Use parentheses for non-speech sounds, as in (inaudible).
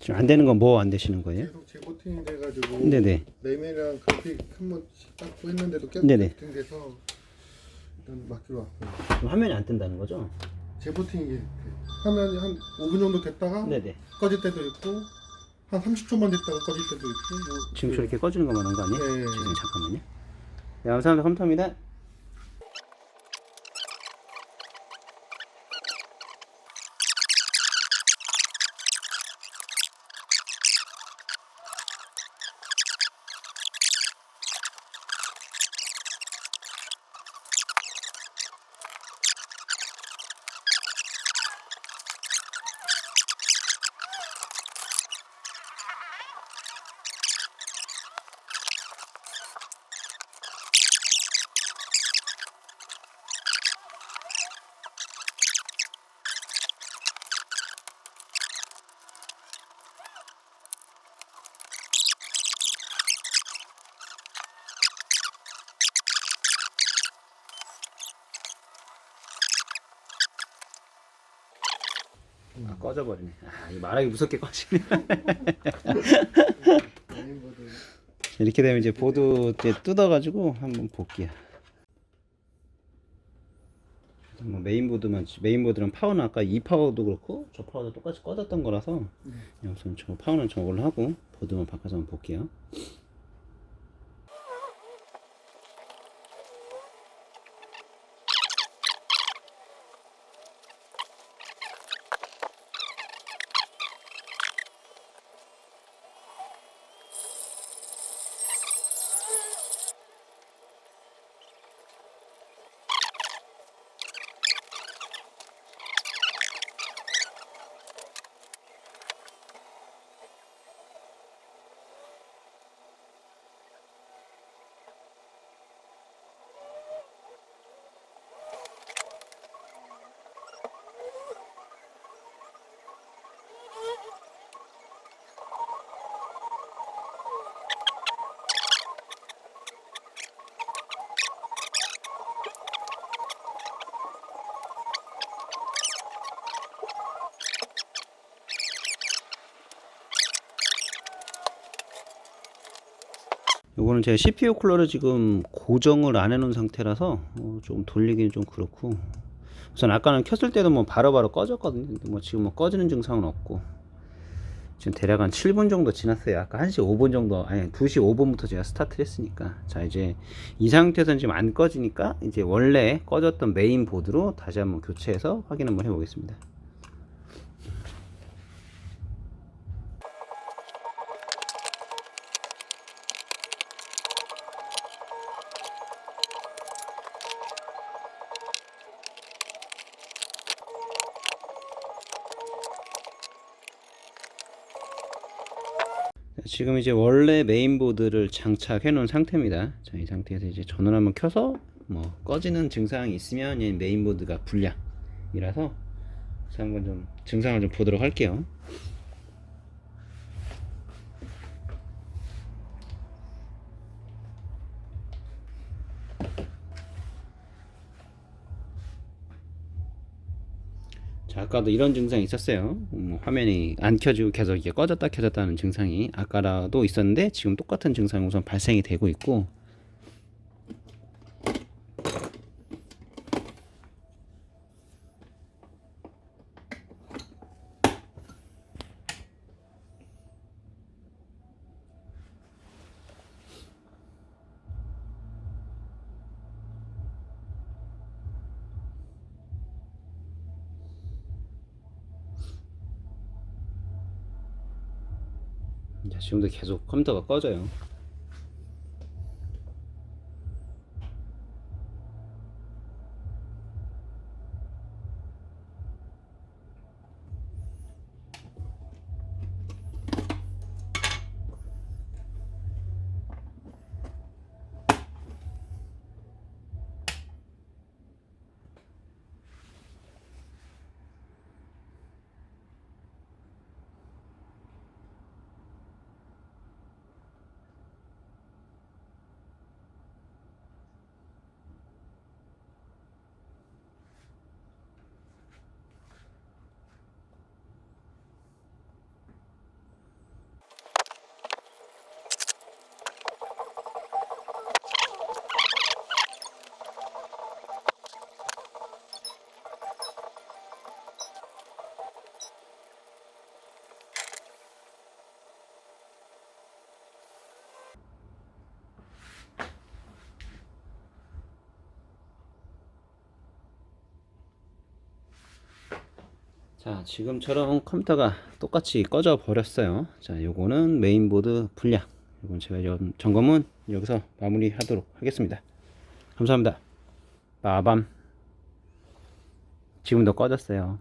지금 안 되는 건 뭐 안 되시는 거예요? 계속 재부팅이 돼가지고 네네. 램이랑 그래픽 한번 닦고 했는데도 계속 네네. 재부팅돼서 일단 맡기로 왔어요. 그럼 화면이 안 뜬다는 거죠? 재부팅이 돼. 화면이 한 5분 정도 됐다가 네네. 꺼질 때도 있고 한 30초만 됐다가 꺼질 때도 있고 뭐 지금 저렇게 꺼지는 것만 한거 아니에요? 네. 지금 잠깐만요. 네, 감사합니다. 컴퓨터입니다. 아, 꺼져버리네. 아, 이 말하기 무섭게 꺼지네. (laughs) 이렇게 되면 이제 보드 이제 뜯어가지고 한번 볼게요. 뭐 메인보드만 메인보드랑 파워는 아까 이 파워도 그렇고 저 파워도 똑같이 꺼졌던 거라서 우선 저 파워는 저걸로 하고 보드만 바꿔서 한번 볼게요. 요거는 제가 CPU 쿨러를 지금 고정을 안 해놓은 상태라서 어, 좀 돌리기는 좀 그렇고 우선 아까는 켰을 때도 뭐 바로바로 꺼졌거든요. 뭐 지금 뭐 꺼지는 증상은 없고 지금 대략 한 7분 정도 지났어요. 아까 1시 5분 정도 아니 2시 5분부터 제가 스타트를 했으니까. 자 이제 이 상태에서는 지금 안 꺼지니까 이제 원래 꺼졌던 메인 보드로 다시 한번 교체해서 확인 한번 해보겠습니다 지금 이제 원래 메인보드를 장착해 놓은 상태입니다. 자, 이 상태에서 이제 전원 한번 켜서 뭐 꺼지는 증상이 있으면 이 메인보드가 불량이라서 한번 좀 증상을 좀 보도록 할게요. 자, 아까도 이런 증상이 있었어요. 음, 화면이 안 켜지고 계속 이게 꺼졌다 켜졌다는 증상이 아까라도 있었는데 지금 똑같은 증상이 우선 발생이 되고 있고 지금도 계속 컴퓨터가 꺼져요. 자 지금처럼 컴퓨터가 똑같이 꺼져 버렸어요. 자 요거는 메인보드 불량. 이건 제가 점- 점검은 여기서 마무리 하도록 하겠습니다. 감사합니다. 빠밤. 지금도 꺼졌어요